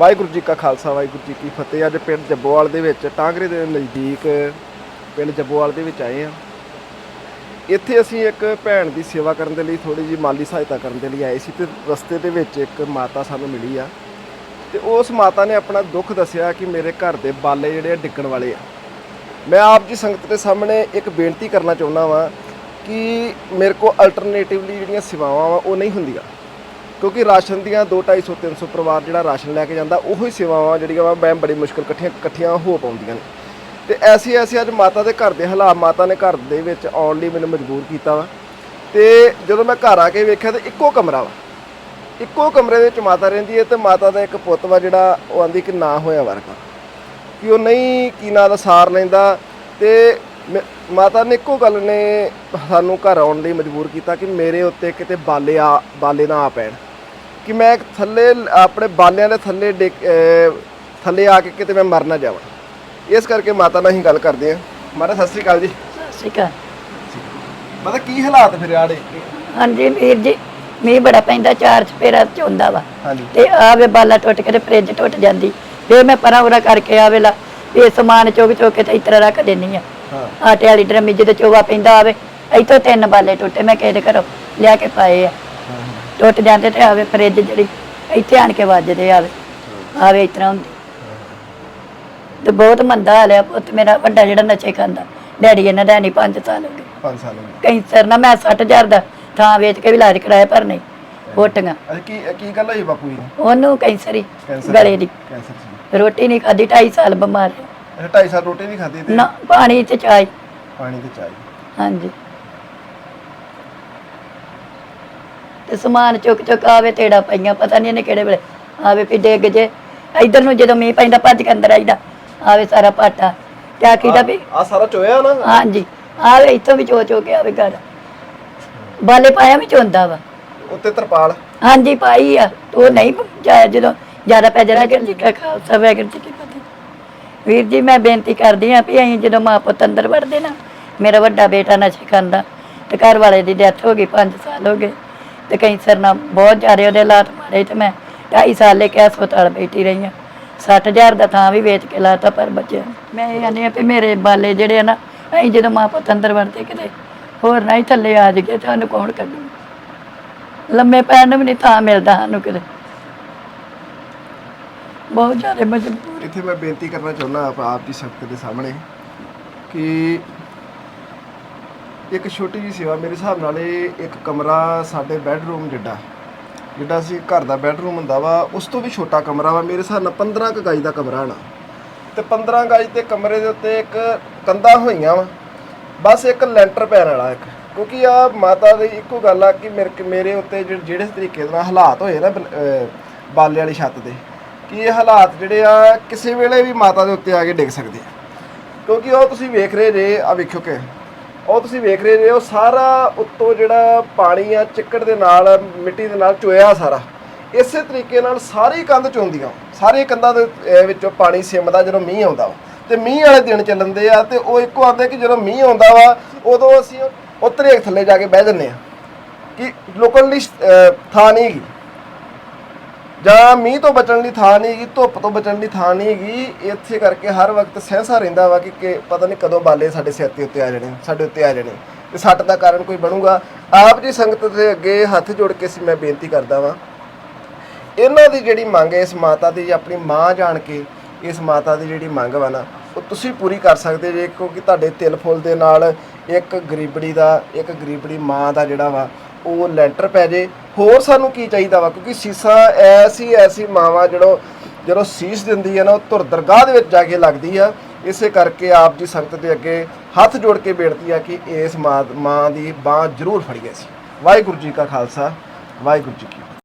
ਵਾਹਿਗੁਰੂ ਜੀ ਕਾ ਖਾਲਸਾ, ਵਾਹਿਗੁਰੂ ਜੀ ਕੀ ਫਤਿਹ। ਅੱਜ ਪਿੰਡ ਜੱਬੋਵਾਲ ਦੇ ਵਿੱਚ, ਟਾਂਗਰੇ ਦੇ ਨਜ਼ਦੀਕ ਪਿੰਡ ਜੱਬੋਵਾਲ ਦੇ ਵਿੱਚ ਆਏ ਆ ਇੱਥੇ ਅਸੀਂ ਇੱਕ ਭੈਣ ਦੀ ਸੇਵਾ ਕਰਨ ਦੇ ਲਈ ਥੋੜੀ ਜੀ ਮਾਲੀ ਸਹਾਇਤਾ ਕਰਨ ਦੇ ਲਈ ਆਏ ਸੀ ਤੇ ਰਸਤੇ ਦੇ ਵਿੱਚ ਇੱਕ ਮਾਤਾ ਸਾਨੂੰ ਮਿਲੀ ਆ। ਤੇ ਉਸ ਮਾਤਾ ਨੇ ਆਪਣਾ ਦੁੱਖ ਦੱਸਿਆ ਕਿ ਮੇਰੇ ਘਰ ਦੇ ਬਾਲੇ ਜਿਹੜੇ ਆ ਡਿੱਗਣ ਵਾਲੇ ਆ। ਮੈਂ ਆਪ ਜੀ ਸੰਗਤ ਦੇ ਸਾਹਮਣੇ ਇੱਕ ਬੇਨਤੀ ਕਰਨਾ ਚਾਹੁੰਦਾ ਵਾਂ ਕਿ ਮੇਰੇ ਕੋਲ ਅਲਟਰਨੇਟਿਵਲੀ ਜਿਹੜੀਆਂ ਸੇਵਾਵਾਂ ਵਾ ਉਹ ਨਹੀਂ ਹੁੰਦੀਆਂ। ਕਿਉਂਕਿ ਰਾਸ਼ਨ ਦੀਆਂ 2 250 300 ਪਰਿਵਾਰ ਜਿਹੜਾ ਰਾਸ਼ਨ ਲੈ ਕੇ ਜਾਂਦਾ, ਉਹੋ ਹੀ ਸੇਵਾਵਾਂ ਜਿਹੜੀਆਂ ਵਾ ਮੈਂ ਬੜੀ ਮੁਸ਼ਕਲ ਇਕੱਠੀਆਂ ਇਕੱਠੀਆਂ ਹੋ ਪਾਉਂਦੀਆਂ ਨੇ। ਤੇ ਐਸੀ ਐਸੀ ਅੱਜ ਮਾਤਾ ਦੇ ਘਰ ਦੇ ਹਾਲਾਤ, ਮਾਤਾ ਨੇ ਘਰ ਦੇ ਵਿੱਚ ਆਉਣ ਲਈ ਮੈਨੂੰ ਮਜਬੂਰ ਕੀਤਾ ਵਾ। ਤੇ ਜਦੋਂ ਮੈਂ ਘਰ ਆ ਕੇ ਵੇਖਿਆ ਤੇ ਇੱਕੋ ਕਮਰਾ ਵਾ। ਇੱਕੋ ਕਮਰੇ ਦੇ ਵਿੱਚ ਮਾਤਾ ਰਹਿੰਦੀ ਹੈ ਤੇ ਮਾਤਾ ਦਾ ਇੱਕ ਪੁੱਤ ਵਾ ਜਿਹੜਾ ਉਹ ਆਂਦੀ ਕਿ ਨਾ ਹੋਇਆ ਵਰਗਾ। ਕਿ ਉਹ ਨਹੀਂ ਕੀ ਨਾਂ ਦਾ ਸਾਰ ਲੈਂਦਾ ਤੇ ਮਾਤਾ ਨੇ ਇੱਕੋ ਗੱਲ ਨੇ ਸਾਨੂੰ ਘਰ ਆਉਣ ਲਈ ਮਜਬੂਰ ਕੀਤਾ ਕਿ ਮੇਰੇ ਉੱਤੇ ਕਿਤੇ ਬਾਲੇ ਆ, ਬਾਲੇ ਨਾ ਆ ਪੈਣ। ਕਿ ਮੈਂ ਥੱਲੇ ਲ- ਆਪਣੇ ਬਾਲਿਆਂ ਦੇ ਥੱਲੇ ਡਿੱਗ- ਅਹ ਥੱਲੇ ਆ ਕੇ ਕਿਤੇ ਮੈਂ ਮਰ ਨਾ ਜਾਵਾਂ। ਇਸ ਕਰਕੇ ਮਾਤਾ ਨਾਲ ਹੀ ਗੱਲ ਕਰਦੇ ਆ ਮਾਤਾ ਸਤਿ ਸ੍ਰੀ ਅਕਾਲ ਜੀ। ਸਤਿ ਸ਼੍ਰੀ ਅਕਾਲ। ਮਾਤਾ ਕੀ ਹਾਲਾਤ ਫਿਰ ਆੜੇ? ਹਾਂਜੀ ਵੀਰ ਜੀ ਮੀਂਹ ਬੜਾ ਪੈਂਦਾ ਚਾਰ ਚਪੇਰਾ ਚੋਂਦਾ ਵਾ। ਹਾਂਜੀ। ਤੇ ਆਵੇ ਬਾਲਾ ਟੁੱਟ ਕੇ ਤੇ ਫ੍ਰਿਜ ਟੁੱਟ ਜਾਂਦੀ। ਫੇਰ ਮੈਂ ਪਰਾਂ ਉਰਾ ਕਰਕੇ ਆਵੇਲਾ ਇਹ ਸਮਾਨ ਚੁੱਕ ਚੁੱਕ ਕੇ ਤੇ ਇਤਰਾ ਰੱਖ ਦੇਣੀ ਆ। ਹਾਂ। ਆਟੇ ਵਾਲੀ ਡਰਮੀ ਜਿਹਦੇ ਚੋਵਾ ਪੈਂਦਾ ਆਵੇ ਇੱਥੋਂ ਤਿੰਨ ਬਾਲੇ ਟੁੱਟੇ ਮੈਂ ਕਿਸੇ ਦੇ ਘਰੋਂ ਲਿਆ ਕੇ ਪਾਏ ਆ। ਟੁੱਟ ਜਾਂਦੇ ਤੇ ਆਵੇ ਫ੍ਰਿਜ ਜਿਹੜੀ ਇੱਥੇ ਆਣ ਕੇ ਵੱਜਦੇ ਆਵੇ। ਆਵੇ ਇਤਰਾ ਹੁੰਦੀ। ਤੇ ਬਹੁਤ ਮੰਦਾ ਹਾਲ ਆ ਪੁੱਤ ਮੇਰਾ ਵੱਡਾ ਜਿਹੜਾ ਨਸ਼ੇ ਖਾਂਦਾ। ਡੈਡੀ ਇਹਨਾਂ ਦਾ ਨਹੀਂ 5 ਸਾਲ ਹੋ ਗਏ। 5 ਸਾਲ ਹੋ ਗਏ। ਕੈਂਸਰ ਨਾ ਮੈਂ 60000 ਦਾ ਥਾਂ ਵੇਚ ਕੇ ਵੀ ਇਲਾਜ ਕਰਾਇਆ ਪਰ ਨਹੀਂ ਹੋਟੀਆਂ ਕੀ ਕੀ ਗੱਲ ਹੋਈ ਬਾਪੂ ਜੀ ਉਹਨੂੰ ਕੈਂਸਰ ਹੀ ਗਲੇ ਦੀ। ਕੈਂਸਰ ਸੀ। ਰੋਟੀ ਨਹੀਂ ਖਾਦੀ 2.5 ਸਾਲ ਬਿਮਾਰ। ਰਿਹਾ। ਅੱਛਾ ਢਾਈ ਸਾਲ ਰੋਟੀ ਨਹੀਂ ਖਾਧੀ ਤੇ? ਨਾ ਪਾਣੀ ਤੇ ਚਾਹ ਪਾਣੀ ਤੇ ਚਾਹ ਹਾਂਜੀ। ਤੇ ਸਮਾਨ ਚੁੱਕ ਚੁੱਕ ਆਵੇ ਤੇੜਾ ਪਈਆਂ ਪਤਾ ਨਹੀਂ ਇਹਨੇ ਕਿਹੜੇ ਵੇਲੇ ਆਵੇ ਵੀ ਡਿੱਗ ਜੇ। ਇਧਰ ਨੂੰ ਜਦੋਂ ਮੀਂਹ ਪੈਂਦਾ ਭੱਜ ਕੇ ਅੰਦਰ ਆਈਦਾ। ਆਵੇ ਸਾਰਾ ਪਾਟਾ। ਕਿਆ ਕੀਦਾ ਵੀ? ਆ ਸਾਰਾ ਚੋਇਆ ਨਾ? ਹਾਂਜੀ। ਆਵੇ ਇੱਥੋਂ ਵੀ ਚੋ ਚੋ ਕੇ ਆਵੇ ਘਰ ਬਾਲੇ ਪਾਇਆ ਵੀ ਚੋਂਦਾ ਵਾ। ਉੱਤੇ ਤਰਪਾਲ। ਹਾਂਜੀ ਪਾਈ ਆ। ਉਹ ਨਹੀਂ ਜਾਇਆ ਜਦੋਂ ਜ਼ਿਆਦਾ ਪੈ ਜਾਣਾ ਕਿ ਖਾਲਸਾ ਵੈਗਰ ਜੀ ਕੀ ਫਤਿਹ। ਵੀਰ ਜੀ ਮੈਂ ਬੇਨਤੀ ਕਰਦੀ ਆ ਵੀ ਅਸੀਂ ਜਦੋਂ ਮਾਂ ਪੁੱਤ ਅੰਦਰ ਵੜਦੇ ਨਾ ਮੇਰਾ ਵੱਡਾ ਬੇਟਾ ਨਸ਼ੇ ਖਾਂਦਾ ਤੇ ਘਰ ਵਾਲੇ ਦੀ ਡੈਥ ਹੋ ਗਈ 5 ਸਾਲ ਹੋ ਗਏ। ਤੇ ਕੈਂਸਰ ਨਾਲ ਬਹੁਤ ਜ਼ਿਆਦਾ ਉਹਦੇ ਹਾਲਾਤ ਮਾਰੇ ਤੇ ਮੈਂ 2.5 ਸਾਲ ਲੈ ਕੇ ਹਸਪਤਾਲ ਬੈਠੀ ਰਹੀ ਆ 60000 ਦਾ ਥਾਂ ਵੀ ਵੇਚ ਕੇ ਲਾਤਾ ਪਰ ਬਚਿਆ ਨੀ। ਮੈਂ ਇਹ ਕਹਿੰਦੀ ਆ ਵੀ ਮੇਰੇ ਬਾਲੇ ਜਿਹੜੇ ਆ ਨਾ, ਅਸੀਂ ਜਦੋਂ ਮਾਂ ਪੁੱਤ ਅੰਦਰ ਵੜਦੇ ਕਿਤੇ, ਹੋਰ ਨਹੀਂ ਥੱਲੇ ਆ ਜਗੇ ਤੁਹਾਨੂੰ ਕੌਣ ਕੱਢੂ? ਲੰਮੇ ਪੈਣ ਨੂੰ ਵੀ ਨਹੀਂ ਥਾਂ ਮਿਲਦਾ ਸਾਨੂੰ ਕਿਤੇ। ਬਹੁਤ ਜ਼ਿਆਦਾ ਮਜਬੂਰ। ਇੱਥੇ ਮੈਂ ਬੇਨਤੀ ਕਰਨਾ ਚਾਹੁੰਦਾ ਆਪ ਆਪ ਦੀ ਸਖਤ ਦੇ ਸਾਹਮਣੇ ਕਿ ਇੱਕ ਛੋਟੀ ਜੀ ਸੇਵਾ, ਮੇਰੇ ਹਿਸਾਬ ਨਾਲ ਇਹ ਇੱਕ ਕਮਰਾ ਸਾਡੇ ਬੈੱਡਰੂਮ ਜਿੱਡਾ ਜਿੱਡਾ ਅਸੀਂ ਘਰ ਦਾ ਬੈੱਡਰੂਮ ਹੁੰਦਾ ਵਾ, ਉਸ ਤੋਂ ਵੀ ਛੋਟਾ ਕਮਰਾ ਵਾ, ਮੇਰੇ ਹਿਸਾਬ ਨਾਲ 15 ਕੁ ਗਜ ਦਾ ਕਮਰਾ ਨਾ ਤੇ 15 ਗਜ ਦੇ ਕਮਰੇ ਦੇ ਉੱਤੇ ਇੱਕ ਕੰਧਾਂ ਹੋਈਆਂ ਵਾ, ਬਸ ਇੱਕ ਲੈਂਟਰ ਪੈਣ ਵਾਲਾ ਇੱਕ, ਕਿਉਂਕਿ ਆ ਮਾਤਾ ਦੀ ਇੱਕੋ ਗੱਲ ਆ ਕਿ ਮੇਰੇ ਮੇਰੇ ਉੱਤੇ ਜਿਹੜੇ ਜਿਹੜੇ ਤਰੀਕੇ ਦੇ ਨਾਲ ਹਾਲਾਤ ਹੋਏ ਨਾ, ਬਾਲੇ ਵਾਲੀ ਛੱਤ ਦੇ, ਕਿ ਇਹ ਹਾਲਾਤ ਜਿਹੜੇ ਆ, ਕਿਸੇ ਵੇਲੇ ਵੀ ਮਾਤਾ ਦੇ ਉੱਤੇ ਆ ਕੇ ਡਿੱਗ ਸਕਦੇ ਆ। ਕਿਉਂਕਿ ਉਹ ਤੁਸੀਂ ਵੇਖ ਰਹੇ ਜੇ ਆ ਵੇਖਿਓ ਕਿ ਉਹ ਤੁਸੀਂ ਵੇਖ ਰਹੇ ਜੇ ਉਹ ਸਾਰਾ ਉੱਤੋਂ ਜਿਹੜਾ ਪਾਣੀ ਆ, ਚਿੱਕੜ ਦੇ ਨਾਲ, ਮਿੱਟੀ ਦੇ ਨਾਲ ਚੋਇਆ ਸਾਰਾ। ਇਸੇ ਤਰੀਕੇ ਨਾਲ ਸਾਰੀ ਕੰਧ ਚੋਂਦੀਆਂ। ਸਾਰੇ ਕੰਧਾਂ ਦੇ ਵਿੱਚੋਂ ਪਾਣੀ ਸਿਮਦਾ ਜਦੋਂ ਮੀਂਹ ਆਉਂਦਾ ਵਾ। ਤੇ ਮੀਂਹ ਵਾਲੇ ਦਿਨ ਚੱਲਣਦੇ ਆ ਤੇ ਉਹ ਇੱਕੋ ਆਂਦੇ ਕਿ ਜਦੋਂ ਮੀਂਹ ਆਉਂਦਾ ਵਾ, ਉਦੋਂ ਅਸੀਂ ਉਤਰੇ ਥੱਲੇ ਜਾ ਕੇ ਬਹਿ ਜੰਨੇ ਆ। ਕਿ ਲੋਕਾਂ ਲਈ ਥਾਂ ਨਹੀਂ ਹੈਗੀ। ਜਾਂ ਮੀਂਹ ਤੋਂ ਬਚਣ ਲਈ ਥਾਂ ਨਹੀਂ ਹੈਗੀ, ਧੁੱਪ ਤੋਂ ਬਚਣ ਲਈ ਥਾਂ ਨਹੀਂ ਹੈਗੀ, ਇੱਥੇ ਕਰਕੇ ਹਰ ਵਕਤ ਸਹਿਸਾ ਰਹਿੰਦਾ ਵਾ ਕਿ ਕਿ ਪਤਾ ਨਹੀਂ ਕਦੋਂ ਬਾਲੇ ਸਾਡੇ ਸਿਰ ਤੇ ਉੱਤੇ ਆ ਜਾਣੇ, ਸਾਡੇ ਉੱਤੇ ਆ ਜਾਣੇ। ਤੇ ਸੱਟ ਦਾ ਕਾਰਨ ਕੋਈ ਬਣੂਗਾ। ਆਪ ਜੀ ਸੰਗਤ ਦੇ ਅੱਗੇ ਹੱਥ ਜੋੜ ਕੇ ਸੀ ਮੈਂ ਬੇਨਤੀ ਕਰਦਾ ਵਾਂ। ਇਹਨਾਂ ਦੀ ਜਿਹੜੀ ਮੰਗ ਹੈ, ਇਸ ਮਾਤਾ ਦੀ, ਆਪਣੀ ਮਾਂ ਜਾਣ ਕੇ ਇਸ ਮਾਤਾ ਦੀ ਜਿਹੜੀ ਮੰਗ ਵਾ ਨਾ, ਉਹ ਤੁਸੀਂ ਪੂਰੀ ਕਰ ਸਕਦੇ ਜੇ, ਕਿਉਂਕਿ ਤੁਹਾਡੇ ਤਿਲ ਫੁੱਲ ਦੇ ਨਾਲ ਇੱਕ ਗਰੀਬੜੀ ਦਾ, ਇੱਕ ਗਰੀਬੜੀ ਮਾਂ ਦਾ ਜਿਹੜਾ ਵਾ, ਉਹ ਲੈਂਟਰ ਪੈ ਜੇ। ਹੋਰ ਸਾਨੂੰ ਕੀ ਚਾਹੀਦਾ ਵਾ? ਕਿਉਂਕਿ ਸ਼ੀਸ਼ਾ ਐਸੀ ਐਸੀ ਮਾਵਾ ਜਿਹੜੋ ਜਦੋਂ ਸੀਸ ਦਿੰਦੀ ਹੈ ਨਾ, ਉਹ ਧੁਰ ਦਰਗਾਹ ਦੇ ਵਿੱਚ ਜਾ ਕੇ ਲੱਗਦੀ ਆ। ਇਸੇ ਕਰਕੇ ਆਪ ਜੀ ਸੰਗਤ ਦੇ ਅੱਗੇ ਹੱਥ ਜੋੜ ਕੇ ਬੇਨਤੀ ਆ ਕਿ ਇਸ ਮਾਂ ਮਾਂ ਦੀ ਬਾਹ ਜ਼ਰੂਰ ਫੜੀਏ ਸੀ ਵਾਹਿਗੁਰੂ ਜੀ ਕਾ ਖਾਲਸਾ, ਵਾਹਿਗੁਰੂ ਜੀ ਕੀ